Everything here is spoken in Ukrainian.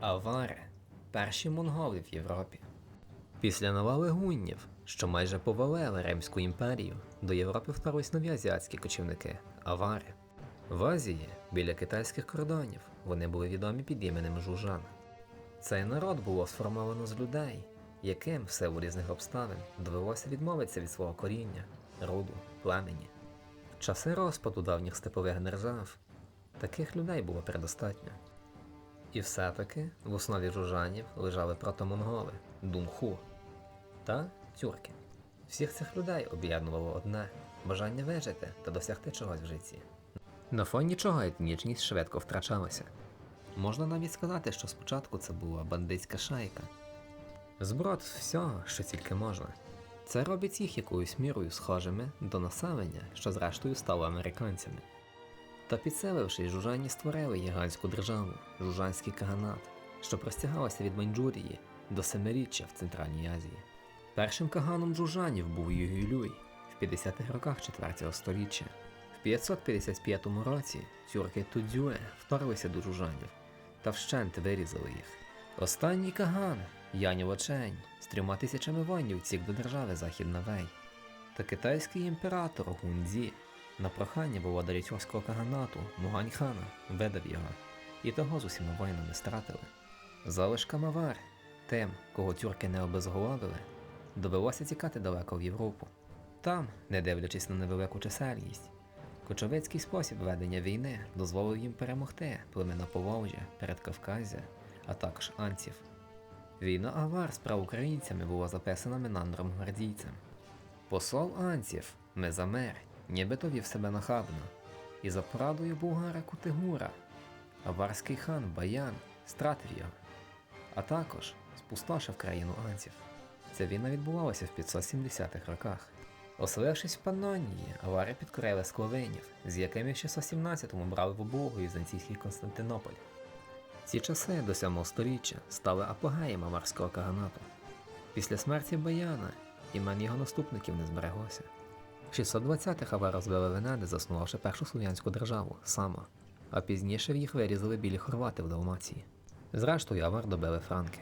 Авари перші монголи в Європі. Після навали гуннів, що майже повалили Римську імперію, до Європи вторглись нові азіатські кочівники авари. В Азії, біля китайських кордонів, вони були відомі під іменем жужан. Цей народ було сформовано з людей, яким в силу різних обставин довелося відмовитися від свого коріння, роду, племені. В часи розпаду давніх степових держав таких людей було предостатньо. І все-таки в основі жужанів лежали протомонголи, думху та тюрки. Всіх цих людей об'єднувало одне бажання вижити та досягти чогось в житті. На фоні чого етнічність швидко втрачалася. Можна навіть сказати, що спочатку це була бандитська шайка. Зброд всього, що тільки можна. Це робить їх якоюсь мірою схожими до населення, що зрештою стало американцями. Та підселившись, жужані створили гігантську державу, жужанський каганат, що простягалася від Маньчжурії до Семиріччя в Центральній Азії. Першим каганом жужанів був Югюлюй в 50-х роках 4 століття. В 555 році тюрки Тудзюе вторглися до жужанів та вщент вирізали їх. Останній каган Янь Лочень з трьома тисячами воїнів втік до держави Західна Вей. Та китайський імператор Гунзі на прохання володаря тюркського каганату Муганьхана видав його, і того з усіма воїнами стратили. Залишкам авар, тим, кого тюрки не обезголовили, довелося тікати далеко в Європу. Там, не дивлячись на невелику чисельність, кочовицький спосіб ведення війни дозволив їм перемогти племена Поволжя, Передкавказя, а також анців. Війна авар з проукраїнцями була записана Менандром гвардійцем. Посол анців Мезамер нібито вів себе нахабно, і за порадою булгара Кутигура, аварський хан Баян стратив його, а також спустошив країну анців. Ця війна відбувалася в 570-х роках. Оселившись в Панонії, авари підкорили скловинів, з якими в 617-му брали в облогу візантійський Константинополь. Ці часи до 7 століття стали апогеєм аварського каганату. Після смерті Баяна імен його наступників не збереглося. В 620-х авари збили Венеди, заснувавши першу слов'янську державу Сама, а пізніше їх вирізали білі хорвати в Далмації. Зрештою, авар добили франки.